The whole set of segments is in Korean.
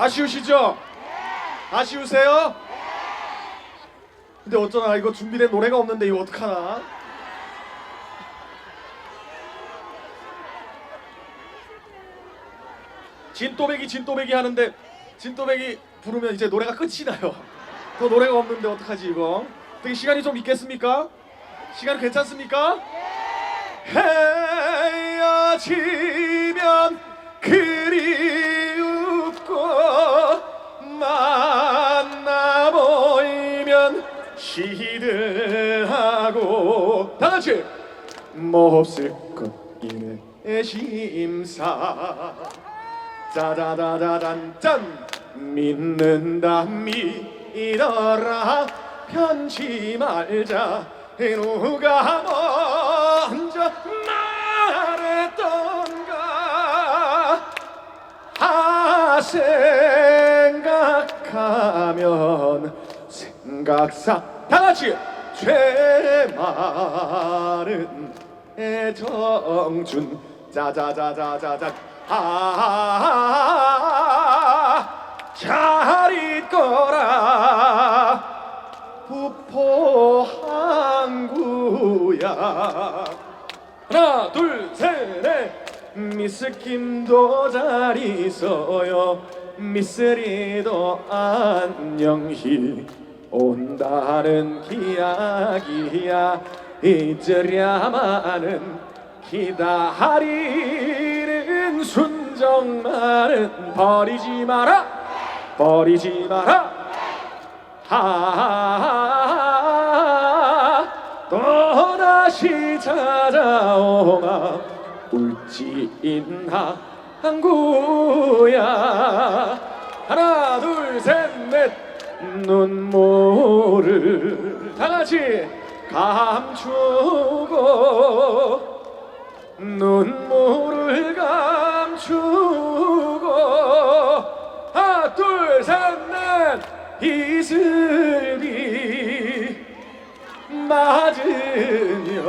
아쉬우시죠? 아쉬우세요? 근데 어쩌나 이거 준비된 노래가 없는데 이거 어떡하나? 진또배기 진또배기 하는데 진또배기 부르면 이제 노래가 끝이 나요. 더 노래가 없는데 어떡하지 이거? 되게 시간이 좀 있겠습니까? 시간 괜찮습니까? 헤어지 시들하고 다 같이 몹쓸 것 이내. 심사. 짜자자자잔 짠. 믿는다 믿어라. 편치 말자. 누가 먼저 말했던가? 아 생각하면 생각사 다 같이. 죄 많은 애정준. 짜자자자자자. 아잘 있거라. 부포 항구야. 하나 둘셋넷 미스킴도 잘 있어요. 미스리도 안녕히 온다는 기약이야. 잊으랴마는 기다리는 순정만은 버리지 마라. 버리지 마라. 하 또다시 찾아오마. 울지인나 항구야. 하나 둘 셋 넷 눈물을 다 같이 감추고 눈물을 감추고 하나 둘셋 넷. 이슬이 맞으며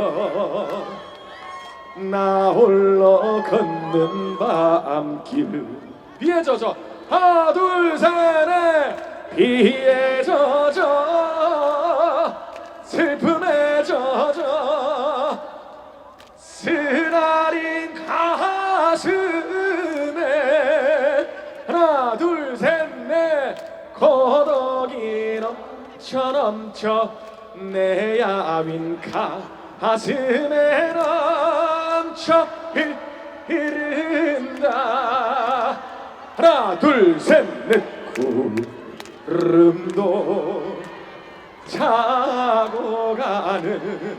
나 홀로 걷는 밤길 비에 젖어 하나 둘셋넷 비에 젖어 슬픔에 젖어 쓰라린 가슴에 하나 둘 셋 넷 고독이 넘쳐 넘쳐 내 야윈 가슴에 넘쳐 흐- 흐른다. 하나 둘 셋 넷 구름도 차고 가는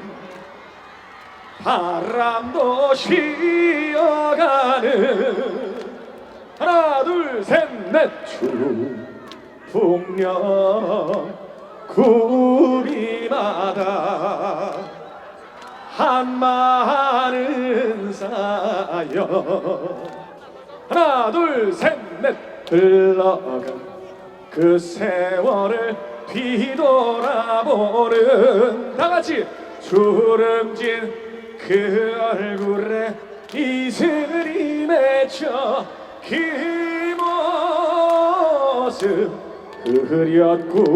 바람도 쉬어가는. 하나 둘 셋넷. 풍령 구리마다 한마는 사연. 하나 둘 셋 넷. 흘러간 그 세월을 뒤돌아보는 다 같이 주름진 그 얼굴에 이슬이 맺혀 그 모습 흐렸구나.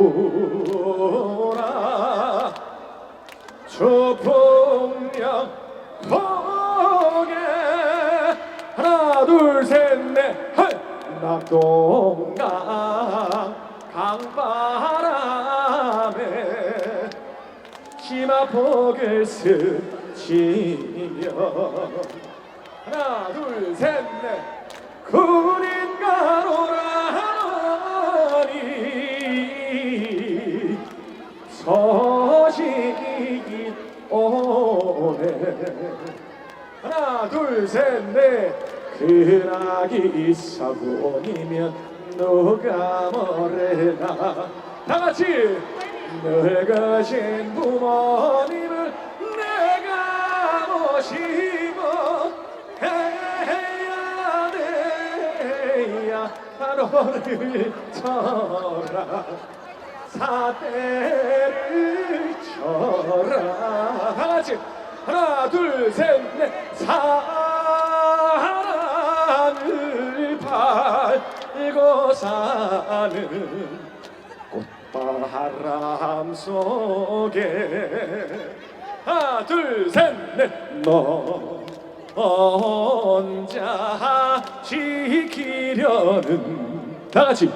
조풍령 폭에 하나 둘 셋 넷 낙동강 강바람에 치마폭을 스치며. 하나 둘셋넷. 군인 가로라니 소식이 오네. 하나 둘셋넷. 그나기 사고이면 누가 모르나. 다 같이. 늙으신 부모님을 내가 모시고 해야 돼야. 하루를 쳐라. 사대를 쳐라. 다 같이. 하나 둘 셋 넷. 사랑을 받 살고 사는 꽃바람 속에 하나 둘셋넷너 혼자 지키려는 다 같이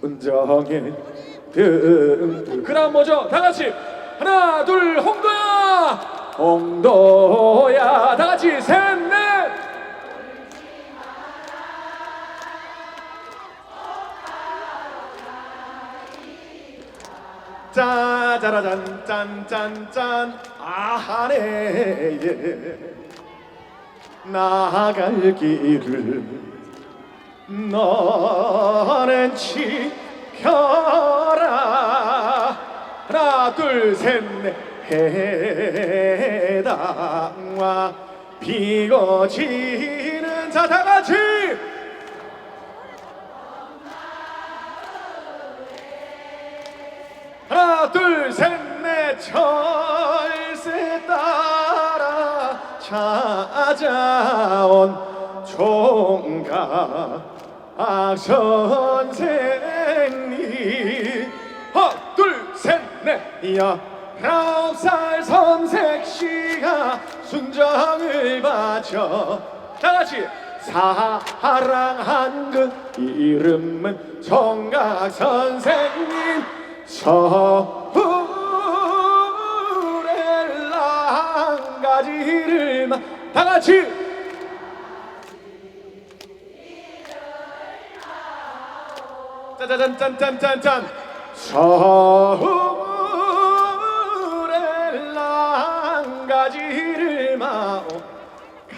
순정의 등 그다음 뭐죠? 다 같이. 하나 둘 홍도야! 홍도야! 다 같이 셋 짜자라잔 짠짠짠. 아하네에 나갈 길을 너는 지켜라. 하나 둘셋넷. 해당와 비고 지는 자 다같이 하나 둘 셋 넷 철새 따라 찾아온 총각 선생님 하나 둘셋넷. 열아홉 살 선색씨가 순정을 바쳐. 다같이 사랑한 그 이름은 총각 선생님 서울의 랑가지를 마- 다 같이! 짜자잔 짠짠짠짠. 서울의 랑가지를 마오.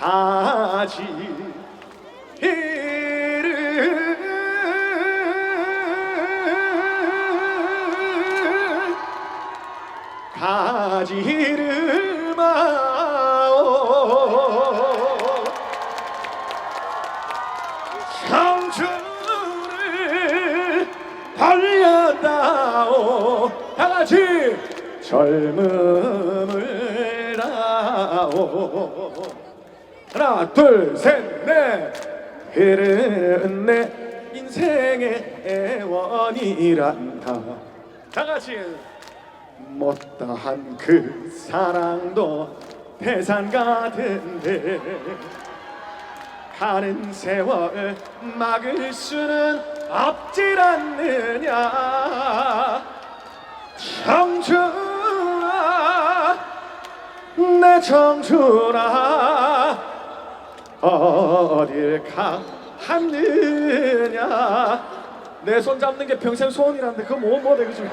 가지 하나 둘셋넷. 흐른 내 인생의 애원이란다. 다 같이. 못다한 그 사랑도 태산 같은데 가는 세월 막을 수는 없질 않느냐. 청 청춘아 어딜 갔느냐? 내 손 잡는 게 평생 소원이란데 그거 뭐뭐 되겠지?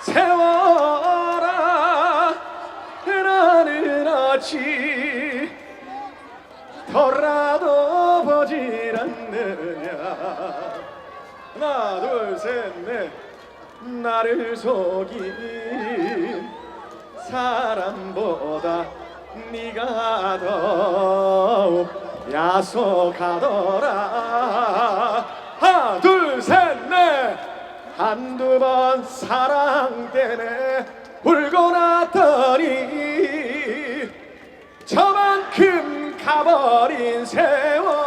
세월아 나는 어찌 더라도 보질 않느냐? 하나 둘 셋 넷 나를 속인 사람보다 네가 더욱 야속하더라. 하나 둘셋넷. 한두 번 사랑 때문에 울고 났더니 저만큼 가버린 세월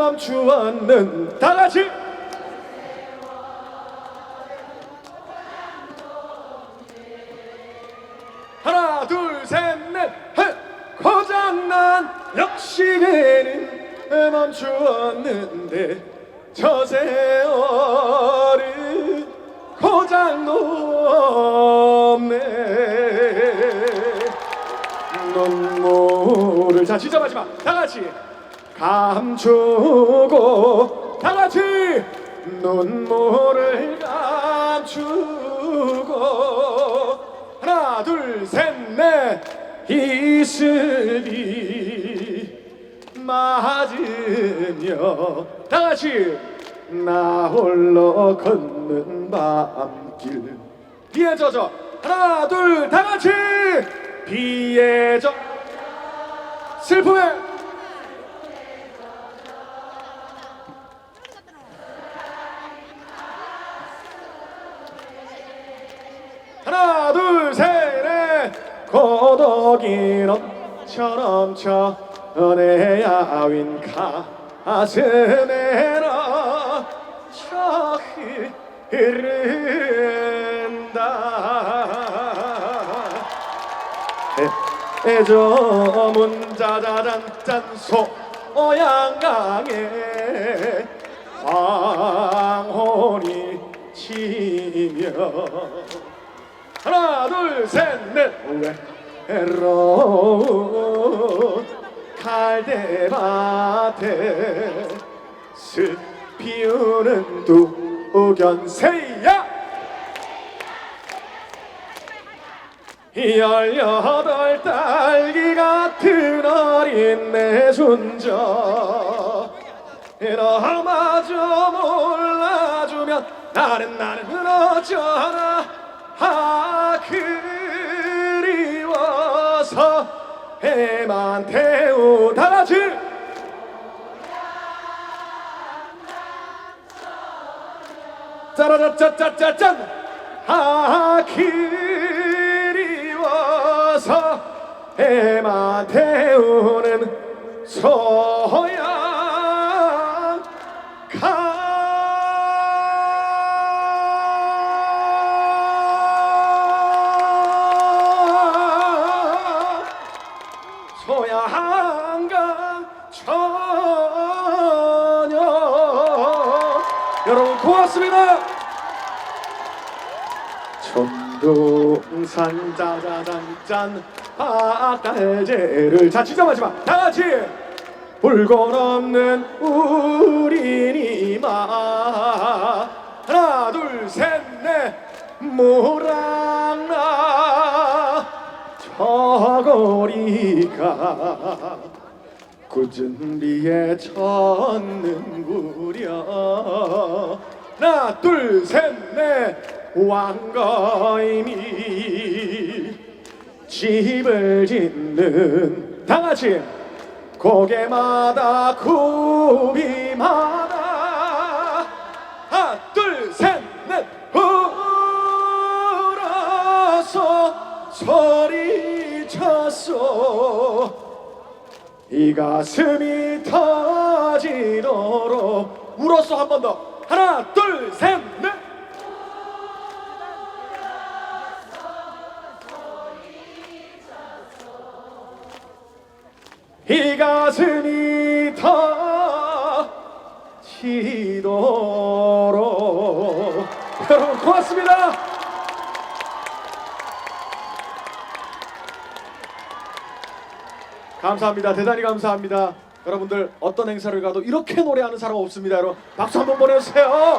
멈추었는 다 같이. 하나 둘셋넷 고장난 역시에는 멈추었는데 저 세월은 고장도 없네. 눈물을. 자 진짜 마지막. 다 같이 감추고 다 같이 눈물을 감추고 하나 둘 셋 넷. 이슬이 맞으며 다 같이 나 홀로 걷는 밤길. 비에 젖어 하나 둘 다 같이 비에 젖 슬픔에 하나 둘 고독이 넘쳐 넘쳐 내 야윈 가슴에라. 차 흐른다. 애저 문 자자잔짠 소양강에 황혼이 치며 하나 둘셋넷. 외로운 갈대밭에 스 피우는 두견새야. 열여덟 딸기 같은 어린 내 존재 너마저 몰라주면 나는 나는 어쩌나 아 그리워서 해만 태우 다 같이 짜라짜짜짜짠. 아 그리워서 해만 태우는 소양 소양강 처녀. 여러분 고맙습니다. 천둥산 짜자잔짠 바다제를 자 진짜 마지막 다 같이 불꽃 없는 우리 이마. 하나 둘 셋 넷. 모랑 저고리가 굳은 비에 젖는 무려. 하나 둘셋넷. 왕거임이 집을 짓는 다 같이 고개마다 굽이마 이 가슴이 터지도록 울었어 한 번 더. 하나 둘 셋 넷. 이 가슴이 터지도록. 여러분 고맙습니다 감사합니다. 대단히 감사합니다. 여러분들 어떤 행사를 가도 이렇게 노래하는 사람 없습니다. 여러분 박수 한번 보내주세요